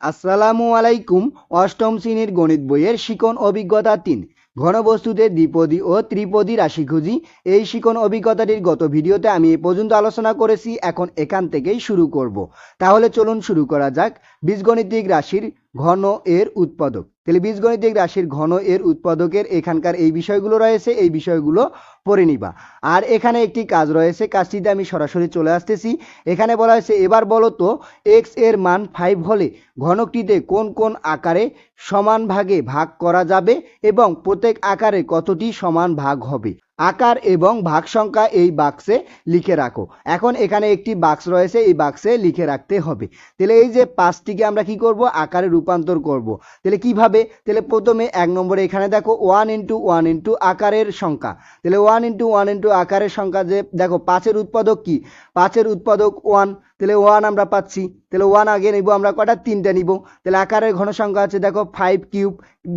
আসসালামু আলাইকুম, অষ্টম শ্রেণির গণিত বইয়ের শিকন অভিজ্ঞতা তিন। ঘনবস্তুতে দ্বিপদী ও ত্রিপদী রাশি খুঁজি। এই শিকন অভিজ্ঞতাটির গত ভিডিওতে আমি এ পর্যন্ত আলোচনা করেছি, এখন এখান থেকেই শুরু করব। তাহলে চলুন শুরু করা যাক। বীজগণিতিক রাশির ঘন এর উৎপাদক। তাহলে বীজগণিতিক রাশির ঘন এর উৎপাদকের এখানকার এই বিষয়গুলো রয়েছে, এই বিষয়গুলো পড়ে নিবা। আর এখানে একটি কাজ রয়েছে, কাজটিতে আমি সরাসরি চলে আসতেছি। এখানে বলা হয়েছে, এবার বলো তো এক্সের মান ফাইভ হলে ঘনকটিতে কোন কোন আকারে সমান ভাগে ভাগ করা যাবে এবং প্রত্যেক আকারে কতটি সমান ভাগ হবে? আকার এবং ভাগ সংখ্যা এই বাক্সে লিখে রাখো। এখন এখানে একটি বাক্স রয়েছে, এই বাক্সে লিখে রাখতে হবে। তাহলে এই যে পাঁচটিকে আমরা কি করব? আকারে রূপান্তর করব। তাহলে কীভাবে? তাহলে প্রথমে এক নম্বরে এখানে দেখো ওয়ান ইন্টু ওয়ান ইন্টু আকারের সংখ্যা। তাহলে ওয়ান ইন্টু ওয়ান ইন্টু আকারের সংখ্যা যে, দেখো, পাঁচের উৎপাদক কি? পাঁচের উৎপাদক ওয়ান তাহলে ওয়ান আমরা পাচ্ছি। তাহলে ওয়ান আগে নিব, আমরা কটা? তিনটা নিব। তাহলে আকারের ঘন সংখ্যা আছে, দেখো ফাইভ কিউব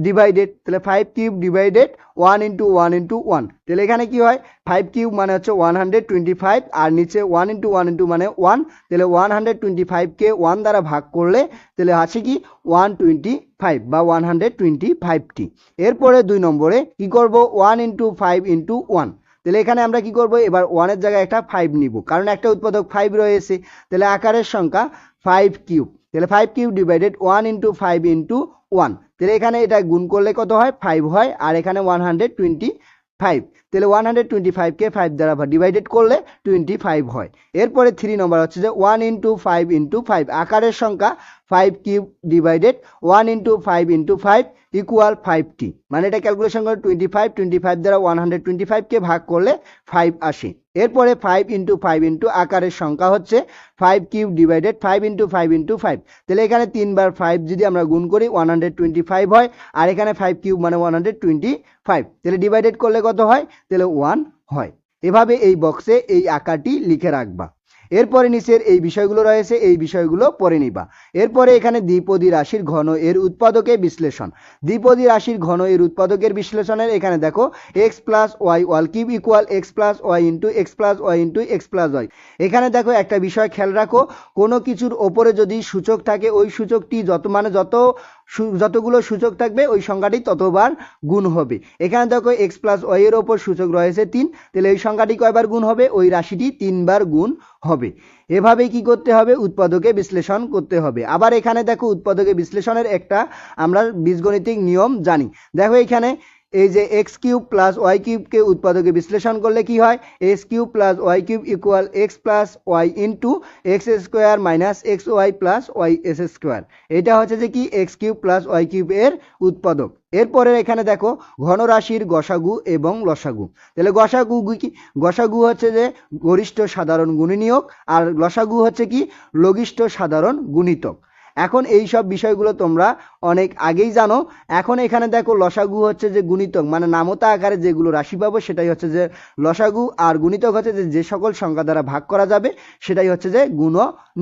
ডিভাইডেড তাহলে five cube divided one into one into one তাহলে এখানে কি হয়? ফাইভ কিউব মানে হচ্ছে ওয়ান হান্ড্রেড টোয়েন্টি ফাইভ আর নিচে ওয়ান ইন্টু ওয়ান ইন্টু মানে ওয়ান তাহলে ওয়ান হান্ড্রেড টোয়েন্টি ফাইভকে ওয়ান দ্বারা ভাগ করলে, তাহলে আছে কি? ওয়ান টোয়েন্টি ফাইভ বা ওয়ান হান্ড্রেড টোয়েন্টি ফাইভটি এরপরে দুই নম্বরে কী করব? One into five into one তাহলে এখানে আমরা কি করব? এবার ওয়ানের জায়গায় একটা ফাইভ নিব। কারণ একটা উৎপাদক ফাইভ রয়েছে। তাহলে আকারের সংখ্যা ফাইভ কিউব তাহলে five cube divided one into five into one তাহলে এখানে এটা গুণ করলে কত হয়? ফাইভ হয়। আর এখানে ওয়ান হান্ড্রেড টোয়েন্টি ফাইভ তাহলে ওয়ান হান্ড্রেড টোয়েন্টি ফাইভকে ফাইভ দ্বারা ডিভাইডেড করলে টোয়েন্টি ফাইভ হয়। এরপরে থ্রি নম্বর হচ্ছে যে one into five into five আকারের সংখ্যা five cube divided one into five into five equal ফাইভটি মানে এটা ক্যালকুলেশন করে টোয়েন্টি ফাইভ টোয়েন্টি ফাইভ দ্বারা ওয়ান হান্ড্রেড টোয়েন্টি ফাইভকে ভাগ করলে ফাইভ আসে। এরপরে ফাইভ ইন্টু ফাইভ ইন্টু আকারের সংখ্যা হচ্ছে five cube divided five into five into five তাহলে এখানে তিনবার ফাইভ যদি আমরা গুণ করি ওয়ান হান্ড্রেড টোয়েন্টি ফাইভ হয়, আর এখানে ফাইভ কিউব মানে ওয়ান হান্ড্রেড টোয়েন্টি ফাইভ তাহলে ডিভাইডেড করলে কত হয়? তাহলে ওয়ান হয়। এভাবে এই বক্সে এই আকারটি লিখে রাখবা। এরপরে নিচের এই বিষয়গুলো রয়েছে, এই বিষয়গুলো পড়ে নিবা। এরপরে এখানে দ্বিপদী রাশির ঘন এর উৎপাদকে বিশ্লেষণ। দ্বিপদী রাশির ঘন এর উৎপাদকের বিশ্লেষণের এখানে দেখো x plus y whole cube equal x plus y into x plus y into x plus y এখানে দেখো একটা বিষয় খেয়াল রাখো, কোনো কিছুর ওপরে যদি সূচক থাকে, ওই সূচকটি যত মানে যত যতগুলো সূচক থাকবে, ওই সংখ্যাটি ততবার গুণ হবে। এখানে দেখো এক্স প্লাস ওয়াই এর ওপর সূচক রয়েছে তিন, তাহলে এই সংখ্যাটি কয়বার গুণ হবে? ওই রাশিটি তিনবার গুণ হবে। এভাবে কি করতে হবে? উৎপাদকে বিশ্লেষণ করতে হবে। আবার এখানে দেখো উৎপাদকে বিশ্লেষণের একটা আমরা বীজগণিতিক নিয়ম জানি। দেখো এখানে এই যে এক্স কিউব প্লাস ওয়াই কিউবকে উৎপাদকে বিশ্লেষণ করলে কি হয়? X cube plus y cube equal x plus y into x square minus x y plus y s square এটা হচ্ছে যে কি? X cube plus y cube এর উৎপাদক। এরপরে এখানে দেখো, ঘনরাশির গসাগু এবং লসাগু। তাহলে গসাগু কি গসাগু হচ্ছে যে গরিষ্ঠ সাধারণ গুণনীয়ক আর লসাগু হচ্ছে কি? লঘিষ্ঠ সাধারণ গুণিতক। এখন এই সব বিষয়গুলো তোমরা অনেক আগেই জানো। এখন এখানে দেখো লসাগু হচ্ছে যে গুণিতক মানে নামতা আকারে যেগুলো রাশি পাবো সেটাই হচ্ছে যে লসাগু, আর গুণিতক হচ্ছে যে যে সকল সংখ্যা দ্বারা ভাগ করা যাবে সেটাই হচ্ছে যে গুণ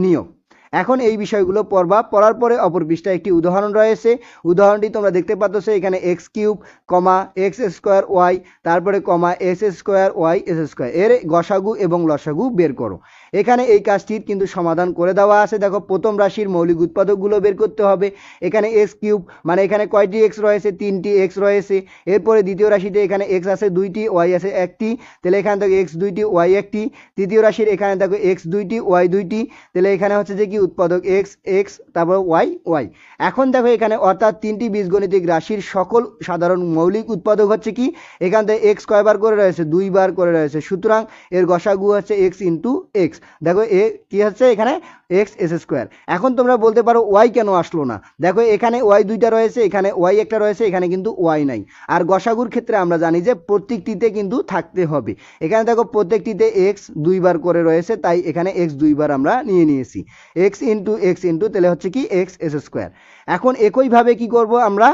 নিয়ম এখন এই বিষয়গুলো পড়বা। পড়ার পরে অপর পৃষ্ঠায় একটি উদাহরণ রয়েছে। উদাহরণটি তোমরা দেখতে পাচ্ছ এখানে এক্স কিউব, কমা এক্স স্কোয়ার ওয়াই তারপরে কমা s square y s square. এর গসাগু এবং লসাগু বের করো। এখানে এই কাজটির কিন্তু সমাধান করে দেওয়া আছে। দেখো, প্রথম রাশির মৌলিক উৎপাদকগুলো বের করতে হবে। এখানে এক্স কিউব মানে এখানে কয়টি এক্স রয়েছে? তিনটি এক্স রয়েছে। এরপরে দ্বিতীয় রাশিতে এখানে এক্স আছে দুইটি ওয়াই আছে একটি। তাহলে এখানে দেখো এক্স দুইটি ওয়াই একটি। তৃতীয় রাশির এখানে দেখো এক্স দুইটি ওয়াই দুইটি। তাহলে এখানে হচ্ছে যে কি? উৎপাদক এক্স এক্স তারপর ওয়াই ওয়াই এখন দেখো এখানে অর্থাৎ তিনটি বীজগণিতিক রাশির সকল সাধারণ মৌলিক উৎপাদক হচ্ছে কি? এখান থেকে এক্স কয়বার করে রয়েছে? দুইবার করে রয়েছে। সুতরাং এর গসাগু হচ্ছে এক্স ইন্টু এক্স দেখো এ, কি হচ্ছে এখানে? এক্স এস স্কোয়ার এখন তোমরা বলতে পারো ওয়াই কেন আসলো না? দেখো এখানে ওয়াই দুইটা রয়েছে, এখানে ওয়াই একটা রয়েছে, এখানে কিন্তু ওয়াই নাই। আর গসাগুর ক্ষেত্রে আমরা জানি যে প্রত্যেকটিতে কিন্তু থাকতে হবে। এখানে দেখো প্রত্যেকটিতে এক্স দুইবার করে রয়েছে, তাই এখানে এক্স দুইবার আমরা নিয়ে নিয়েছি। এক্স ইন্টু এক্স ইন্টু তাহলে হচ্ছে কি? এক্স এস স্কোয়ার এখন একইভাবে কি করব আমরা?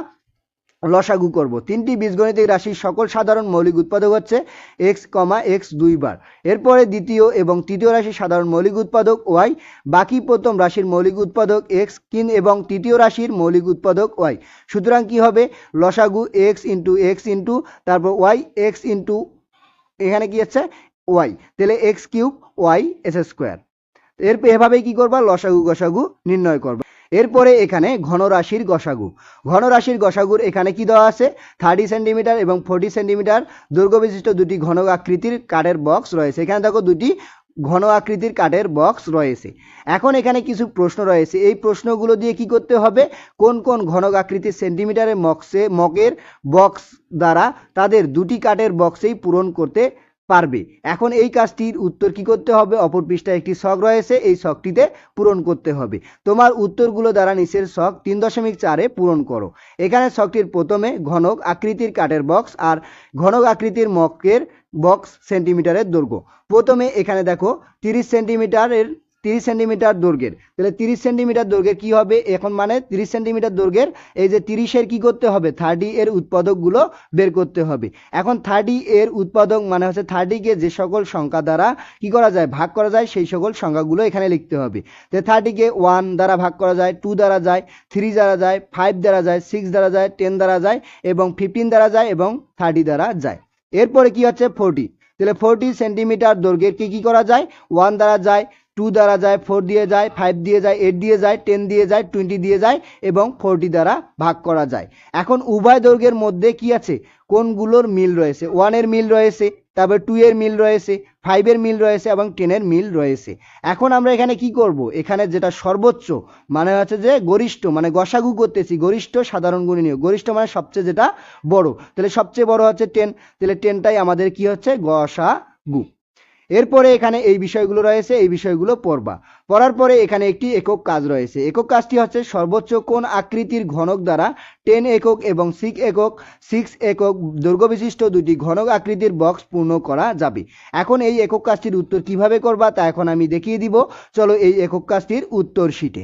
লসাগু করব। তিনটি বীজগণিতিক রাশির সকল সাধারণ মৌলিক উৎপাদক হচ্ছে এক্স কমা এক্স দুইবার। এরপরে দ্বিতীয় এবং তৃতীয় রাশির সাধারণ মৌলিক উৎপাদক ওয়াই বাকি প্রথম রাশির মৌলিক উৎপাদক এক্স কিন এবং তৃতীয় রাশির মৌলিক উৎপাদক ওয়াই সুতরাং কি হবে? লসাগু এক্স ইন্টু এক্স ইন্টু তারপর ওয়াই এক্স ইন্টু এখানে কি হচ্ছে ওয়াই তাহলে x cube y s square এর এভাবেই কি করবা? লসাগু গসাগু নির্ণয় করবা। এরপরে এখানে ঘনরাশির গসাগু। ঘনরাশির গসাগুর এখানে কি দেওয়া আছে? থার্টি সেন্টিমিটার এবং ফোর্টি সেন্টিমিটার দৈর্ঘ্য বিশিষ্ট দুটি ঘন আকৃতির কাঠের বক্স রয়েছে। এখানে দেখো দুটি ঘন আকৃতির কাঠের বক্স রয়েছে। এখন এখানে কিছু প্রশ্ন রয়েছে। এই প্রশ্নগুলো দিয়ে কি করতে হবে? কোন কোন ঘন আকৃতির সেন্টিমিটারের মক্সে মগের বক্স দ্বারা তাদের দুটি কাঠের বক্সেই পূরণ করতে পারবে। এখন এই কাজটির উত্তর কি করতে হবে? অপর পৃষ্ঠায় একটি শখ রয়েছে, এই শখটিতে পূরণ করতে হবে। তোমার উত্তরগুলো দ্বারা নিচের শখ তিন দশমিক চারে পূরণ করো। এখানে শখটির প্রথমে ঘনক আকৃতির কাঠের বক্স আর ঘনক আকৃতির মকের বক্স সেন্টিমিটারের দৈর্ঘ্য। প্রথমে এখানে দেখো তিরিশ সেন্টিমিটারের তিরিশ সেন্টিমিটার দৈর্ঘ্যের। তাহলে তিরিশ সেন্টিমিটার দৈর্ঘ্যের কি হবে? এখন মানে তিরিশ সেন্টিমিটার দৈর্ঘ্যের, এই যে তিরিশের কি করতে হবে? থার্টি এর উৎপাদকগুলো বের করতে হবে। এখন থার্টি এর উৎপাদক মানে হচ্ছে থার্টিকে যে সকল সংখ্যা দ্বারা কি করা যায়? ভাগ করা যায়, সেই সকল সংখ্যাগুলো এখানে লিখতে হবে। তো থার্টিকে ওয়ান দ্বারা ভাগ করা যায় টু দ্বারা যায় থ্রি দ্বারা যায় ফাইভ দ্বারা যায় সিক্স দ্বারা যায় টেন দ্বারা যায় এবং ফিফটিন দ্বারা যায় এবং থার্টি দ্বারা যায়। এরপরে কি হচ্ছে? ফোরটি তাহলে ফোরটি সেন্টিমিটার দৈর্ঘ্যের কি কি করা যায়? ওয়ান দ্বারা যায় টু দ্বারা যায়, ফোর দিয়ে যায়, ফাইভ দিয়ে যায়, এইট দিয়ে যায়, টেন দিয়ে যায়, টোয়েন্টি দিয়ে যায় এবং ফোরটি দ্বারা ভাগ করা যায়। এখন উভয় দৈর্ঘ্যের মধ্যে কি আছে? কোনগুলোর মিল রয়েছে? ওয়ানের মিল রয়েছে, তারপর টু এর মিল রয়েছে, ফাইভের মিল রয়েছে এবং টেনের মিল রয়েছে। এখন আমরা এখানে কি করব? এখানে যেটা সর্বোচ্চ মানে হচ্ছে যে গরিষ্ঠ মানে গসাগু করতেছি, গরিষ্ঠ সাধারণ গুণনীয় গরিষ্ঠ মানে সবচেয়ে যেটা বড়। তাহলে সবচেয়ে বড় হচ্ছে টেন। তাহলে টেনটাই আমাদের কি হচ্ছে? গসাগু। এরপরে এখানে এই বিষয়গুলো রয়েছে, এই বিষয়গুলো পড়বা। পড়ার পরে এখানে একটি একক কাজ রয়েছে। একক কাজটি হচ্ছে সর্বোচ্চ কোন আকৃতির ঘনক দ্বারা টেন একক এবং সিক্স একক সিক্স একক দৈর্ঘ্য বিশিষ্ট দুটি ঘনক আকৃতির বক্স পূর্ণ করা যাবে। এখন এই একক কাজটির উত্তর কীভাবে করবা তা এখন আমি দেখিয়ে দিব। চলো এই একক কাজটির উত্তর শিটে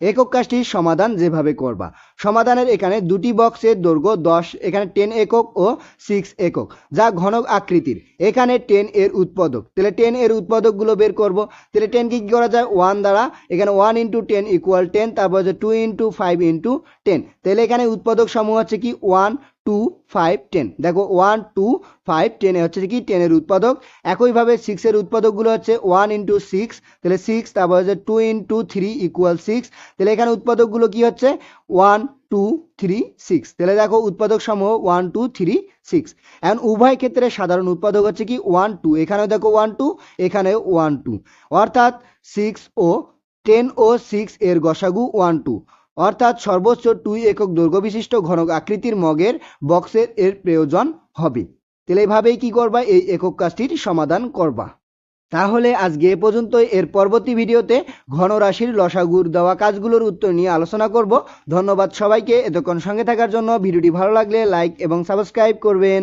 একক কাজটি সমাধান যেভাবে করবা। সমাধানের এখানে দুটি বক্সের দৈর্ঘ্য দশ, এখানে টেন একক ও সিক্স একক, যা ঘন আকৃতির। এখানে টেন এর উৎপাদক। তাহলে টেন এর উৎপাদকগুলো বের করব। তাহলে টেন কি করা যায়? ওয়ান দ্বারা। এখানে one into ten equal ten তারপর হচ্ছে two into five into ten তাহলে এখানে উৎপাদক সমূহ হচ্ছে কি? ওয়ান টু ফাইভ টেন দেখো ওয়ান টু ফাইভ টেনে হচ্ছে কি? টেনের উৎপাদক। একইভাবে সিক্সের উৎপাদকগুলো হচ্ছে ওয়ান ইন্টু সিক্স তাহলে সিক্স তারপর হচ্ছে two into three equal six তাহলে এখানে উৎপাদকগুলো কি হচ্ছে? ওয়ান টু থ্রি সিক্স তাহলে দেখো, উৎপাদক সমূহ ওয়ান টু থ্রি সিক্স এখন উভয় ক্ষেত্রে সাধারণ উৎপাদক হচ্ছে কি? ওয়ান টু এখানেও দেখো ওয়ান টু এখানেও ওয়ান টু অর্থাৎ সিক্স ও টেন ও সিক্স এর গসাগু ওয়ান টু অর্থাৎ সর্বোচ্চ টু একক দৈর্ঘ্য বিশিষ্ট ঘনক আকৃতির মগের বক্সের এর প্রয়োজন হবে। তাহলে এইভাবেই কি করবা? এই একক কাজটির সমাধান করবা। তাহলে আজকে এ পর্যন্ত এর পরবর্তী ভিডিওতে ঘনরাশির লসাগুর দেওয়া কাজগুলোর উত্তর নিয়ে আলোচনা করব। ধন্যবাদ সবাইকে। এতক্ষণ সঙ্গে থাকার জন্য ভিডিওটি ভালো লাগলে লাইক এবং সাবস্ক্রাইব করবেন।